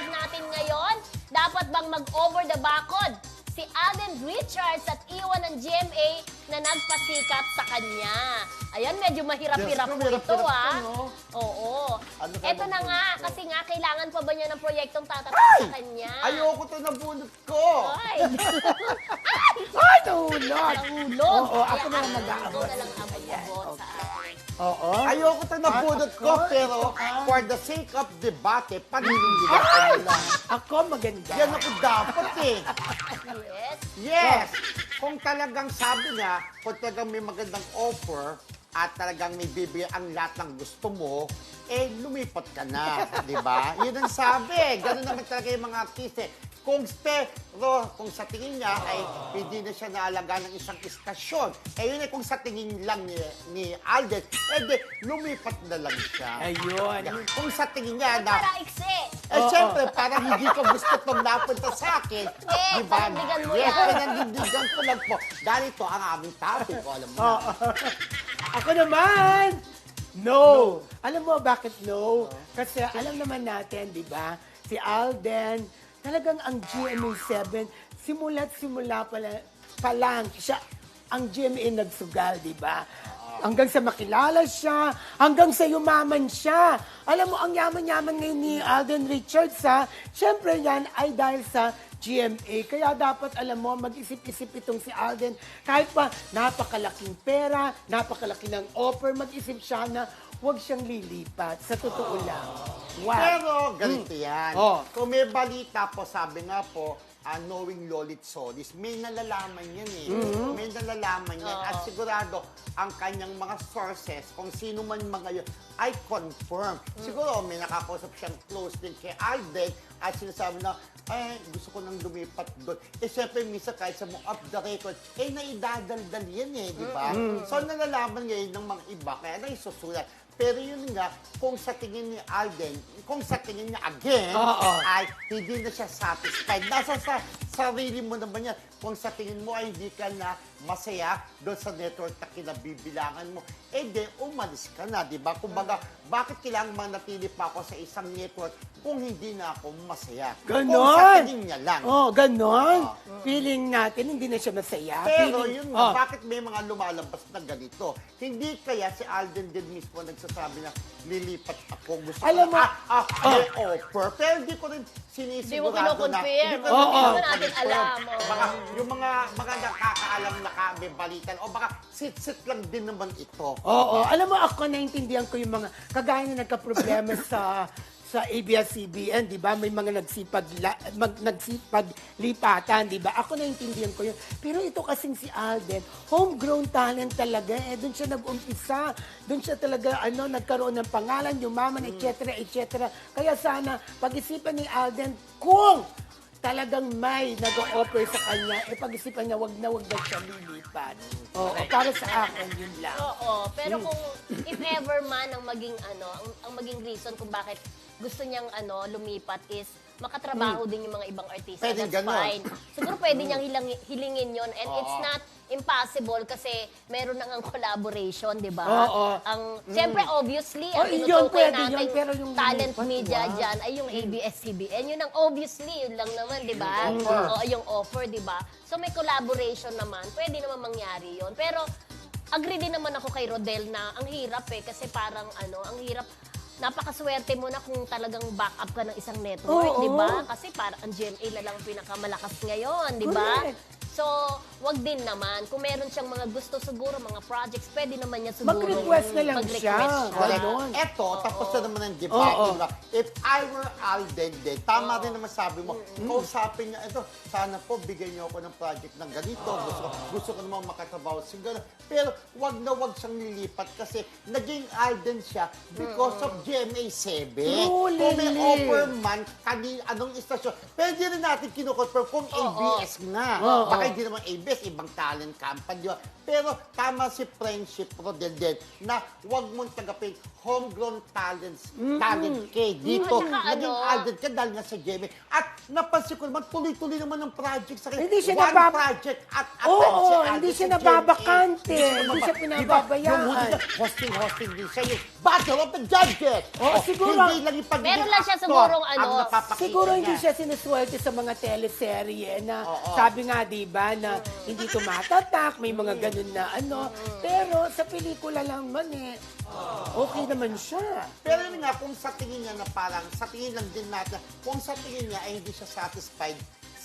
topic natin ngayon. Dapat bang mag-over the bakod si Alden Richards at iwan ng GMA na nagpasikap sa kanya? Ayan, medyo mahirap-hirap ko, po ito, mahirap-hirap ah. Oo. Ano ka ito na nga, punto? kasi nga, kailangan pa ba niya ng proyektong tatatak sa kanya? Ayoko to na bunot ko. Ay! Ay, nahulog! Nahulog! Oo, ako na lang mag-aabot. Ikaw na lang akin. Oo. Ayoko to na bunot ko, Ako? pero for the sake of debate, paninindigan ko na lang. Ako maganda. Yan ako dapat eh. Yes. Yes! Kung talagang sabi niya, kung talagang may magandang offer, at talagang may bibigay ang lahat ng gusto mo, eh, lumipat ka na, di ba? Yun ang sabi. Ganun naman talaga yung mga artista. Kung pero kung sa tingin niya ay hindi na siya naalaga ng isang istasyon, eh yun ay kung sa tingin lang ni, ni Alden, eh di, lumipat na lang siya. Ayun. Kung sa tingin niya na, Para iksi. eh, syempre, parang hindi ko gusto itong napunta sa akin. Eh, panindigan mo yan. panindigan ko lang po. Dahil ito ang aming topic, ko, alam mo. na. Oo. Ako naman! No. Alam mo bakit no? Kasi alam naman natin, di ba? Si Alden, talagang ang GMA7, simula't simula pala, pa lang, siya, ang GMA nagsugal, di ba? Hanggang sa makilala siya, hanggang sa yumaman siya. Alam mo, ang yaman-yaman ngayon ni Alden Richards, ha? Siyempre yan ay dahil sa GMA. Kaya dapat, alam mo, mag-isip-isip itong si Alden. Kahit pa napakalaking pera, napakalaki ng offer, mag-isip siya na huwag siyang lilipat. Sa totoo lang. Wow. Pero, ganito yan. Oh. Kung may balita po, sabi nga po, ah, knowing Lolit Solis, may nalalaman yan eh. Mm-hmm. May nalalaman yan. At sigurado, ang kanyang mga sources, kung sino man mga yun, ay confirm. Mm. Siguro, may nakakausap siyang close din kay Alden at sinasabi na, ay, gusto ko nang lumipat doon. Eh, syempre, minsan kahit sa mga off the record, eh, naidadaldal yan eh, di ba? Mm-hmm. So, nalalaman ngayon ng mga iba, kaya naisusulat. Pero yun nga, kung sa tingin ni Alden, kung sa tingin niya again, Oo. ay hindi na siya satisfied. Nasa sa sarili mo naman yan. Kung sa tingin mo ay hindi ka na masaya doon sa network na kinabibilangan mo, eh di, umalis ka na, di ba? Kumbaga, bakit kailangan manatili pa ako sa isang network kung hindi na ako masaya? Kung Ganon. sa tingin niya lang. Oh, ganon. Feeling natin, hindi na siya masaya. Pero Feeling- yun nga, Oh. bakit may mga lumalabas na ganito? Hindi kaya si Alden din mismo nagsasabi na lilipat ako. Gusto Alam ko mo- na, ah, ah, may offer. Pero hindi ko rin sinisigurado Hindi mo na. kinoconfirm. ko Oo. rin Hindi mo natin kinoconfirm. alam. Baka yung mga, mga nakakaalam na ka, may balitan. O baka sit-sit lang din naman ito. Oo, alam mo ako naintindihan ko yung mga kagaya na nagka-problema sa sa ABS-CBN, di ba? May mga nagsipag, la, mag, nagsipag lipatan, di ba? Ako naintindihan ko yun. Pero ito kasing si Alden, homegrown talent talaga. Eh, doon siya nag-umpisa. Doon siya talaga, ano, nagkaroon ng pangalan, yumaman, etc., etc. Kaya sana, pag-isipan ni Alden, kung talagang may nag-offer sa kanya, eh pag-isipan niya, wag na wag na siya lilipat. Oo, para sa akin, yun lang. Oo, pero kung if ever man ang maging ano, ang, ang maging reason kung bakit gusto niyang ano lumipat is makatrabaho din yung mga ibang artista. Pwede That's ganon. fine. Siguro pwede niyang hilang- hilingin yon and it's Oo. not impossible kasi meron nang ang collaboration, di ba? Oo. Ang siyempre obviously Oh, ang yun, tinutukoy pwede natin yun, pero yung talent lumipat, media wow. dyan ay yung ABS-CBN. Yun ang obviously, yun lang naman, di ba? Oo, yung offer, di ba? So may collaboration naman, pwede naman mangyari yon Pero agree din naman ako kay Rodel na ang hirap eh, kasi parang ano, ang hirap, napakaswerte mo na kung talagang backup ka ng isang network, Oo. di ba? Kasi parang ang GMA na lang ang pinakamalakas ngayon, di ba? Correct. So, wag din naman. Kung meron siyang mga gusto siguro, mga projects, pwede naman niya siguro Mag-request na lang mag-request siya. siya. Correct. Ganon. Eto, tapos na naman ang debate. Oo. diba? If I were Alden din, tama rin naman sabi mo, kausapin niya, ito, sana po bigyan niyo ako ng project ng ganito. Gusto, gusto ko naman makatrabaho sa gano'n. Pero wag na wag siyang lilipat kasi naging Alden siya because of GMA7. True, Kung may Lily. offer man, kani, anong istasyon, pwede rin natin kinukonfirm kung ABS nga. Baka hindi naman ABS. Ibang talent company. Pero tama si Friendship Rodel din na huwag mong tagapin homegrown talents, talent kay dito. Mm, at saka Naging ano- Alden ka dahil nga sa JMA. At napansin ko naman, tuloy-tuloy naman ang project sa kanya. Hindi siya One nabab- project at at Oo, hindi siya nababakante. Hindi siya pinababayaan. Yung huli hosting-hosting din siya yung Battle of the Judges. Oo, Oh, siguro- Hindi lang yung pagiging Meron lang siya actor sigurong ano, ang napapakita Siguro hindi niya. siya sinuswerte sa mga teleserye na Oo. sabi nga, di ba, na hindi tumatatak, may mga ganun na ano. Pero sa pelikula lang man eh, okay naman siya. Pero yun nga, kung sa tingin niya na parang, sa tingin lang din natin, kung sa tingin niya ay hindi siya satisfied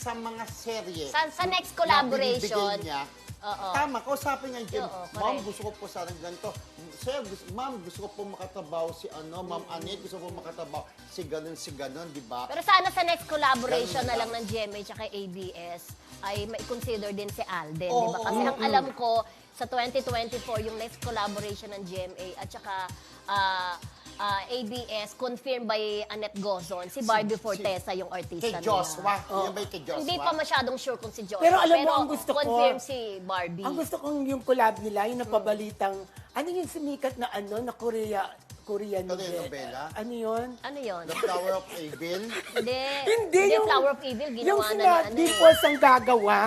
sa mga serye. Sa- sa next na collaboration. niya, Oo. Tama, kausapin niya. Oo, Ma'am, gusto ko po sana ganito. Sir, ma'am, gusto ko po makatrabaho si ano, Ma'am Anet, gusto ko po makatrabaho si ganun, si ganun, di ba? Pero sana sa next collaboration Ganun na lang. lang ng GMA at ABS ay mai-consider din si Alden, di Oo, ba? Kasi oo, ang alam ko sa 2024 yung next collaboration ng GMA at saka ah, ah, ABS confirmed by Annette Gozon, si Barbie Fortesa yung artista Kay nila. Joshua. Yan ba yung kay Joshua? Hindi pa masyadong sure kung si Joshua. Pero alam mo, ang gusto ko- confirmed si Barbie. Ang gusto kong yung collab nila, yung napabalitang, ano yung sumikat na ano, na Korea, Korean Korean novela? Ano yun? Ano yun? The Flower of Evil. Hindi. Hindi, yung... Flower of Evil, yung ginawa na sina ni ano. eh. Dimples ang gagawa.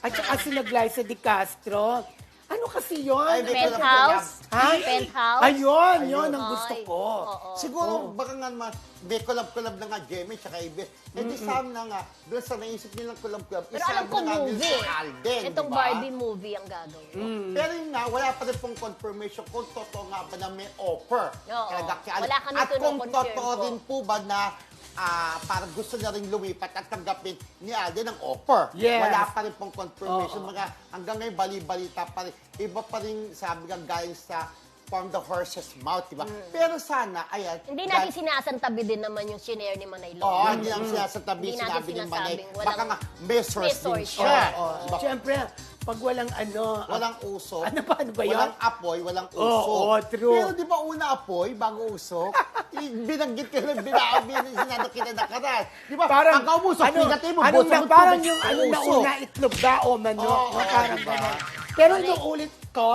At saka sina Glyza Di Castro. Ano kasi yun? Ay, Penthouse? Ha? Penthouse? Ayun, yun ang gusto Ay, ko. oo. Siguro, baka nga naman, may collab-collab na nga Jamie tsaka ABS. Eh di sana nga, doon sa naisip nilang collab-collab, Pero alam ko isabi na nga nila movie. si Alden, Itong di ba? Barbie movie ang gagawin. Mm. Pero yun nga, wala pa rin pong confirmation kung totoo nga ba na may offer. Oo. Talaga kay Alden. Wala kami At kung kino-confirm totoo po. rin po ba na ah parang gusto na rin lumipat at tanggapin ni Alden ang offer. Yes. Wala pa rin pong confirmation. Oo. Mga, hanggang ngayon, bali-balita pa rin. Iba pa rin, sabi nga, galing sa from the horse's mouth, di ba? Pero sana, ayan. Mm. Hindi dahil- natin sinasantabi din naman yung shinare ni Manay Oo, Lolo. hindi lang siya sa tabi, Hindi natin sinabi ni Manay. sinasabing walang- Baka nga, may source May din source siya. siya. Oo. Diba? Siyempre, pag walang ano, Walang uso. Ano ba, ano ba yun? Walang apoy, walang uso. Oo, oo, true. Pero di ba una apoy, bago uso? I- Binanggit ka ng binabi, sinado kita na karat. Di ba? parang, Pagka umuso, pinatay mo, ano na, mo parang yung ano na una, itlog ba o manok, Oo, na parang diba? Pero Correct. yung ulit ko,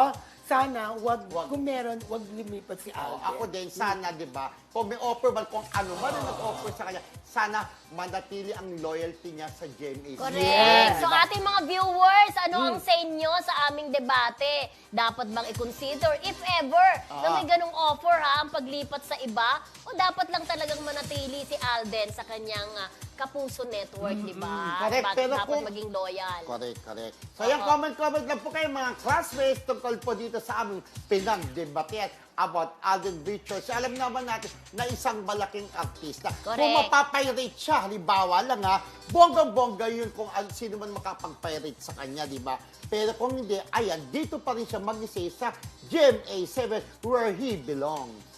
sana, wag, Wag. kung meron, wag lumipat si Alden. ako din, sana, di ba? Kung may offer man, kung ano man ang nag-offer sa kanya, sana manatili ang loyalty niya sa GMA. Correct. Yes, So ating mga viewers, ano Hmm. ang sa inyo sa aming debate? Dapat bang i-consider, if ever, na may Ah. ganong offer ha, ang paglipat sa iba? O dapat lang talagang manatili si Alden sa kanyang ah, Kapuso Network, di ba? Hmm, Correct, Dapat- pero dapat kung- maging loyal. Correct, correct. So yan, comment-comment lang po kayo mga classmates tungkol po dito sa aming pinag-debate about Alden Richards. Alam naman natin na isang malaking artista. Kung Correct. mapapirate siya, halimbawa lang ha, bonggang-bongga yun kung sino man makapag-pirate sa kanya, di ba? Pero kung hindi, ayan, dito pa rin siya mag sa GMA7 where he belongs.